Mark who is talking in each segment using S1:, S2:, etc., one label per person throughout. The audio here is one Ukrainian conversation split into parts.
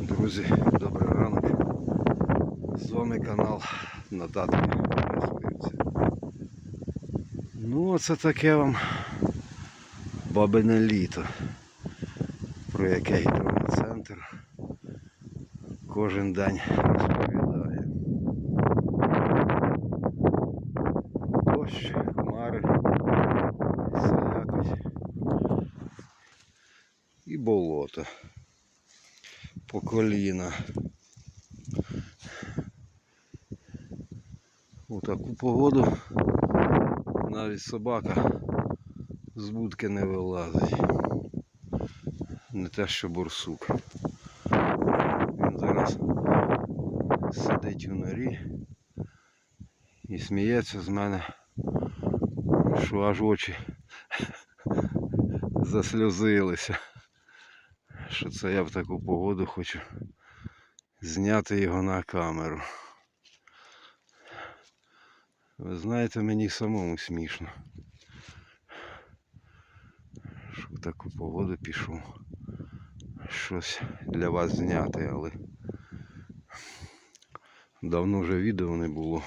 S1: Друзі, добрий ранок. З вами канал Підписується. Ну, оце таке вам бабине літо, про яке гідрометцентр кожен день розповідає. Дощ, хмари, все якось. І болото по коліна. У таку погоду навіть собака з будки не вилазить. Не те, що борсук. Він зараз сидить у норі і сміється з мене, що аж очі засльозилися що це я в таку погоду хочу зняти його на камеру. Ви знаєте, мені самому смішно. Що в таку погоду пішов щось для вас зняти, але давно вже відео не було.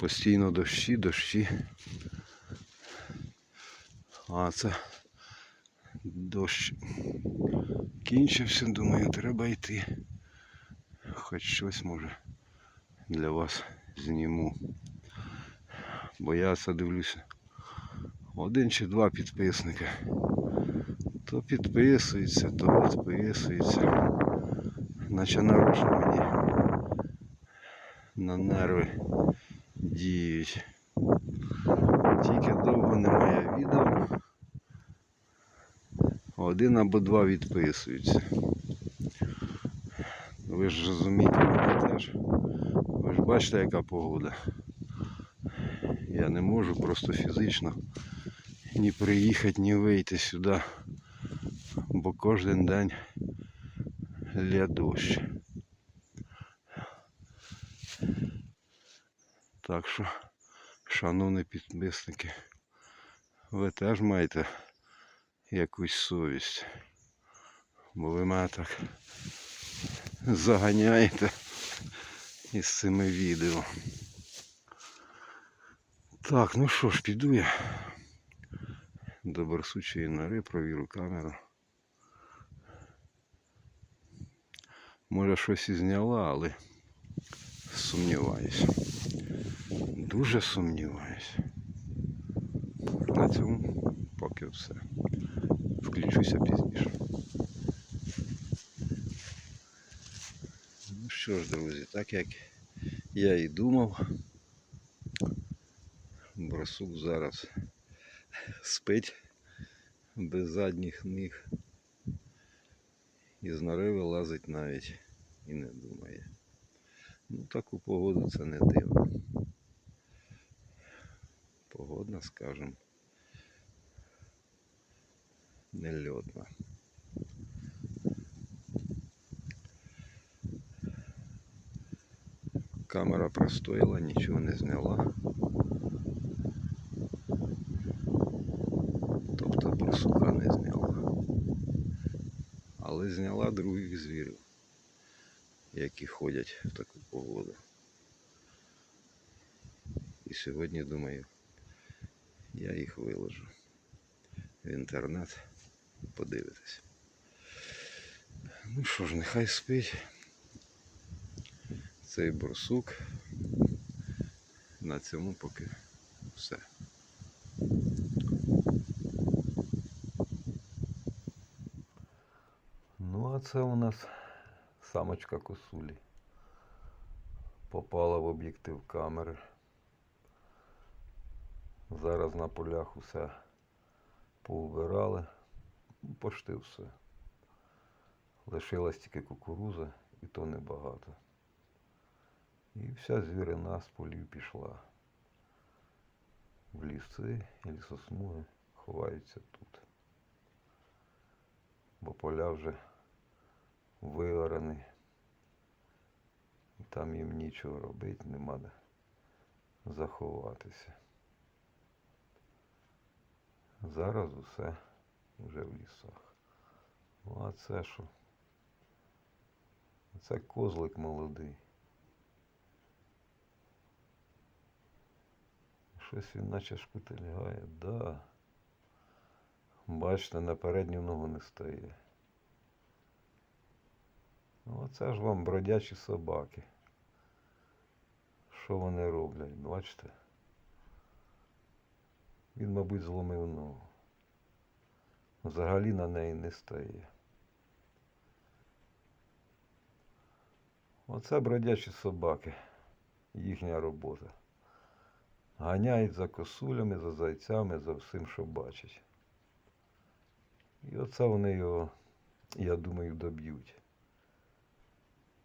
S1: Постійно дощі, дощі. А це дощ кінчився, думаю, треба йти. Хоч щось може для вас зніму. Бо я це дивлюся. Один чи два підписника. То підписується, то підписується. Наче нарочно мені на нерви діють. Тільки довго немає відео один або два відписуються. Ви ж розумієте мене теж. Ви ж бачите, яка погода. Я не можу просто фізично ні приїхати, ні вийти сюди, бо кожен день лє дощ. Так що, шановні підписники, ви теж маєте якусь совість. Бо ви мене так заганяєте із цими відео. Так, ну що ж, піду я до барсучої нори, провірю камеру. Може щось і зняла, але сумніваюся. Дуже сумніваюся. На цьому поки все. Включуся пізніше. Ну що ж, друзі, так як я і думав, бросук зараз спить без задніх ніг і з нори вилазить навіть і не думає. Ну таку погоду це не дивно. Погодна, скажем, нельотна. Камера простояла, нічого не зняла. Тобто барсука не зняла. Але зняла других звірів, які ходять в таку погоду. І сьогодні думаю, я їх виложу в інтернет. Подивитись. Ну що ж, нехай спить цей борсук. На цьому поки все. Ну, а це у нас самочка косулі. Попала в об'єктив камери. Зараз на полях усе поубирали. Пошти все. Лишилась тільки кукуруза і то небагато. І вся звірина з полів пішла. В ліси і лісосмуги ховаються тут. Бо поля вже виорані. Там їм нічого робити, нема де заховатися. Зараз усе вже в лісах. Ну а це що? Це козлик молодий. Щось він наче шкутильгає, да. Бачите, на передню ногу не стає. Ну, оце ж вам бродячі собаки. Що вони роблять, бачите? Він, мабуть, зломив ногу. Взагалі на неї не стає. Оце бродячі собаки. Їхня робота. Ганяють за косулями, за зайцями, за всім, що бачать. І оце вони його, я думаю, доб'ють.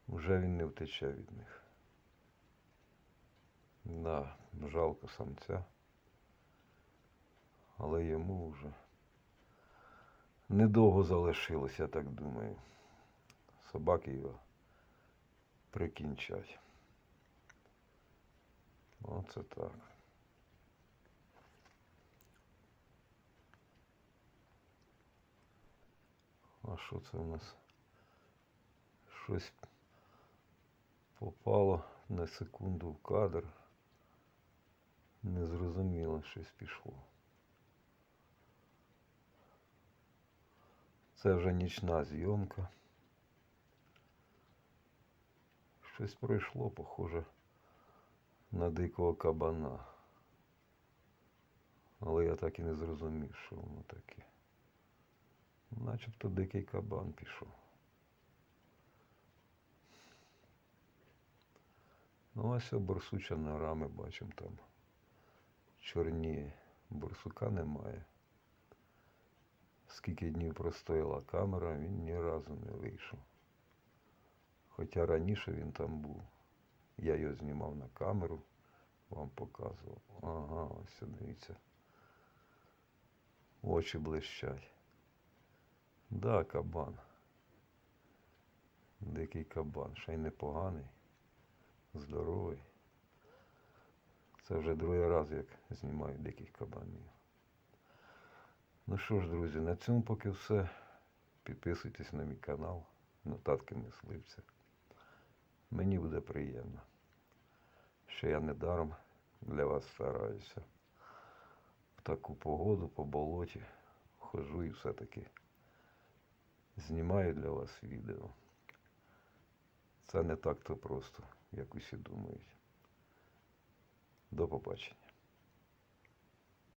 S1: Вже він не втече від них. Да, жалко самця. Але йому вже недовго залишилось, я так думаю. Собаки його прикінчать. Оце так. А що це у нас? Щось попало на секунду в кадр. Незрозуміло щось пішло. Це вже нічна зйомка. Щось пройшло, похоже, на дикого кабана. Але я так і не зрозумів, що воно таке. Начебто дикий кабан пішов. Ну, ось борсуча нора ми бачимо там. Чорніє. Борсука немає. Скільки днів простояла камера, він ні разу не вийшов. Хоча раніше він там був. Я його знімав на камеру, вам показував. Ага, ось дивіться. Очі блищать. Да, кабан. Дикий кабан, ще й непоганий, здоровий. Це вже другий раз, як знімаю диких кабанів. Ну що ж, друзі, на цьому поки все. Підписуйтесь на мій канал, нотатки мисливця. Мені буде приємно, що я недаром для вас стараюся. В таку погоду по болоті хожу і все-таки знімаю для вас відео. Це не так то просто, як усі думають. До побачення.